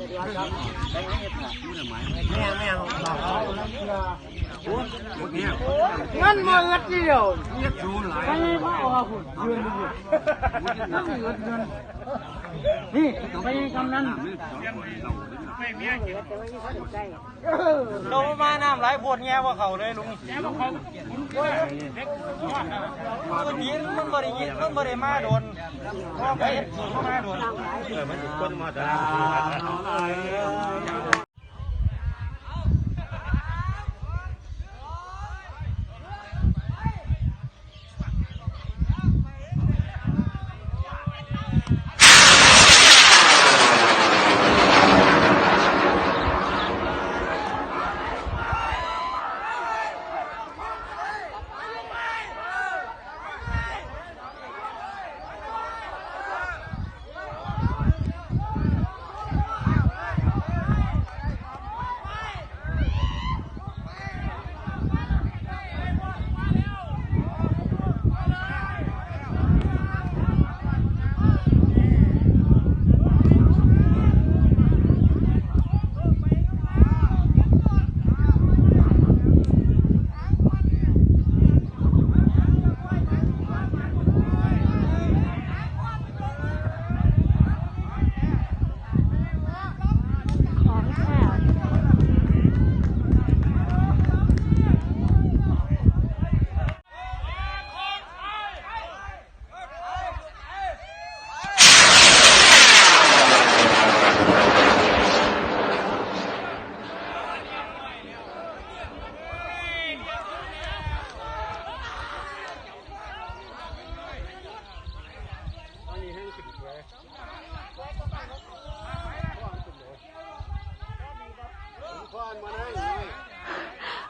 แม่แม่ เงินมาเงินเดียว เรียกดูหลาย ไปมาออกคุณยืนอยู่นั่งเงินเงิน นี่ไปกำนันเรามาน้ำไหลปวดแง่ว่าเขาเลยลุงมันยินมันบริยินมันบริมาโดนพ่อไปสูงมาโดนเออมันสิคนมาด่า ของแท้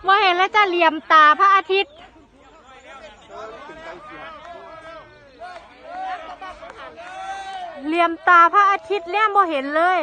ว่าเห็นแล้วจะเหลี่ยมตาพระอาทิตย์ เหลี่ยมตาพระอาทิตย์แล้วบ่เห็นเลย